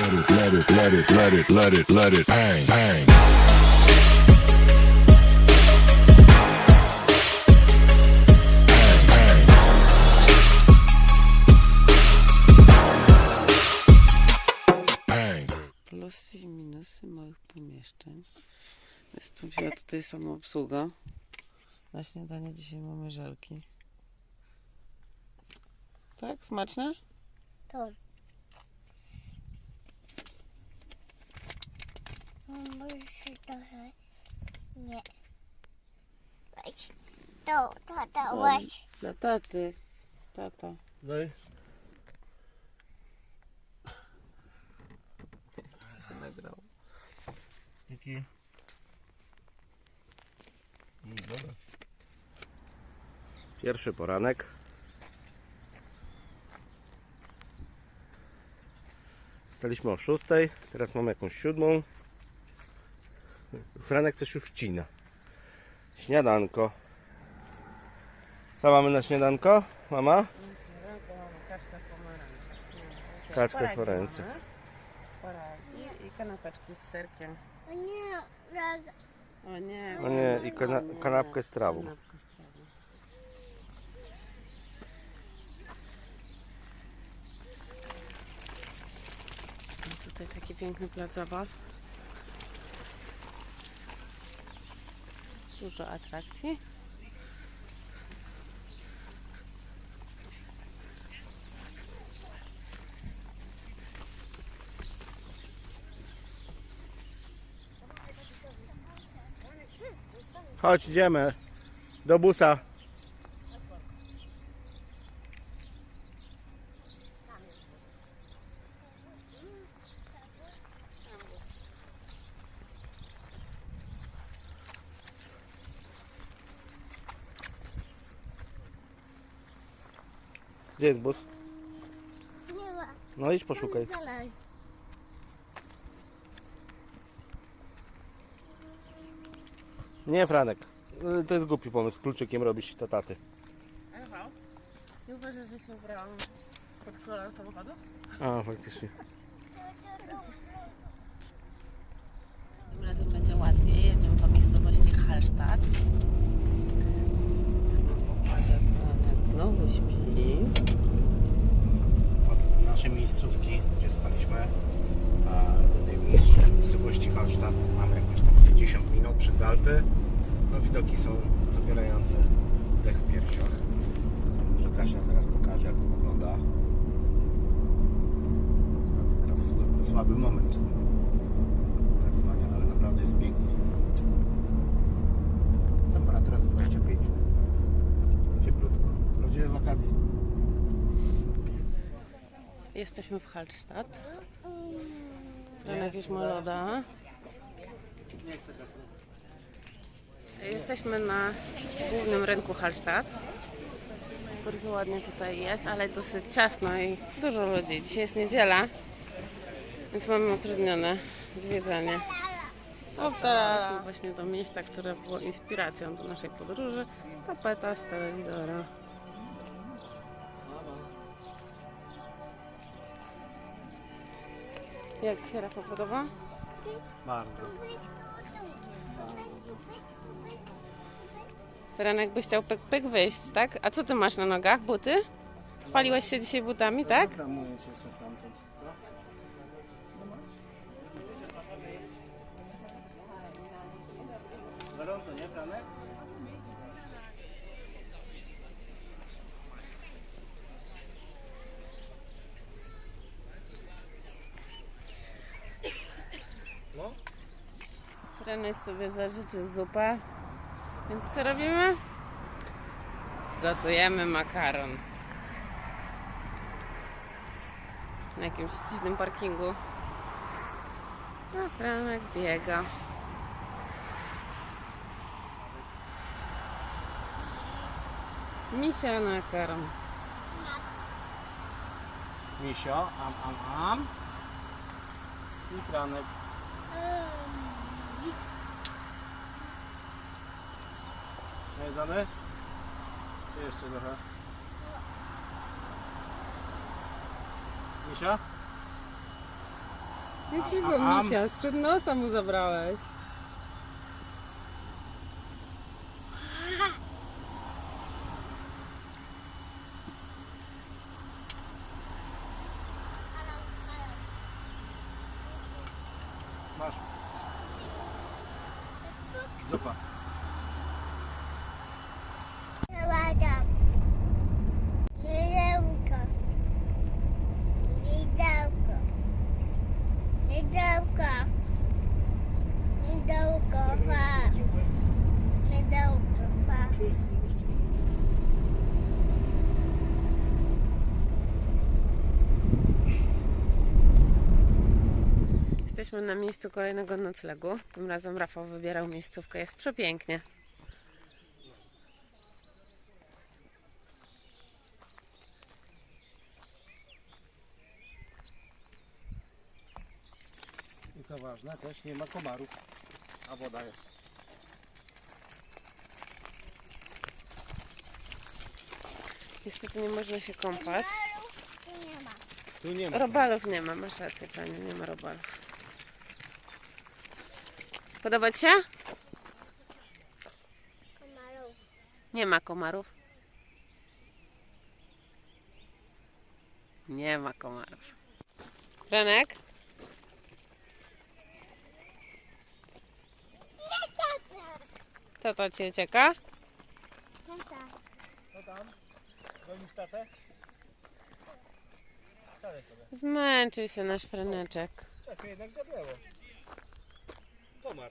let it, let it, let it, let it, let it, let it bang, bang. Bang, bang. Bang. Plusy i minusy małych pomieszczeń. Wystąpiła tutaj samoobsługa. Na śniadanie dzisiaj mamy żelki. Tak? Smaczne? To. Może trochę. Nie. Weź. To, tata, weź. Dla taty. Tata. Daj. To się nagrało. Jaki? Mm, dobra. Pierwszy poranek. Wstaliśmy o 6, teraz mamy jakąś siódmą. Franek coś już wcina. Śniadanko. Co mamy na śniadanko, mama? Kaczka w pomarańczach. Kaczkę w pomarańczach. Poragi i kanapeczki z serkiem. O nie. O nie. O nie, i kana kanapkę z trawą. Kanapka z trawą. No Tutaj taki piękny plac zabaw. Dużo atrakcji. Chodź, idziemy do busa. Gdzie jest bus? Nie ma. No idź poszukaj. Dalej. Nie, Franek. Y, To jest głupi pomysł, kluczykiem robić to taty. Rafał, nie uważasz, że się ubrałam pod kolor samochodu? A, faktycznie. Tym razem będzie łatwiej. Jedziemy po miejscowości Hallstatt. Popadzie jak znowu śpi. Od naszej miejscówki, gdzie spaliśmy, do tej miejsc- miejscowości Hallstatt mamy jakieś tam 50 minut przez Alpy. No widoki są zabierające dech w piersiach. Może Kasia zaraz pokaże jak to wygląda. Akurat teraz słaby, słaby moment pokazywania, ale naprawdę jest pięknie. Temperatura jest 25. Cieplutko. Prawdziwe wakacje. Jesteśmy w Hallstatt. Franek już ma loda. Jesteśmy na głównym rynku Hallstatt. Bardzo ładnie tutaj jest, ale dosyć ciasno i dużo ludzi. Dzisiaj jest niedziela, więc mamy utrudnione zwiedzanie. Dotarliśmy właśnie do miejsca, które było inspiracją do naszej podróży. Tapeta z telewizora. Jak Ci się Rafał podoba? Bardzo. Ranek by chciał pyk pyk wyjść, tak? A co ty masz na nogach? Buty? Chwaliłeś się dzisiaj butami, tak? Jeszcze stamtąd. Gorąco, nie, Franek? Renek sobie zażyczył zupę. Więc co robimy? Gotujemy makaron. Na jakimś dziwnym parkingu. A Franek biega. Misia makaron. Misio, am, am, am. I Franek. Najedzony? Jeszcze trochę? Misia? Jakiego A- a- misia? Sprzed nosa mu zabrałeś. Masz. Zupa. Uwaga. Widełko. Widełko. Widełko. Widełko. Jesteśmy na miejscu kolejnego noclegu. Tym razem Rafał wybierał miejscówkę. Jest przepięknie. I co ważne, też nie ma komarów, a woda jest. Niestety nie można się kąpać. Tu nie ma. Tu nie ma. Robalów nie ma, masz rację, panie, nie ma robalów. Podoba ci się? Komarów. Nie ma komarów. Nie ma komarów. Renek? Tata ci ucieka? Tata. Co tam? Gonisz tatę? Siadaj sobie. Zmęczył się nasz freneczek. Czekaj, jednak zabrało. tomar.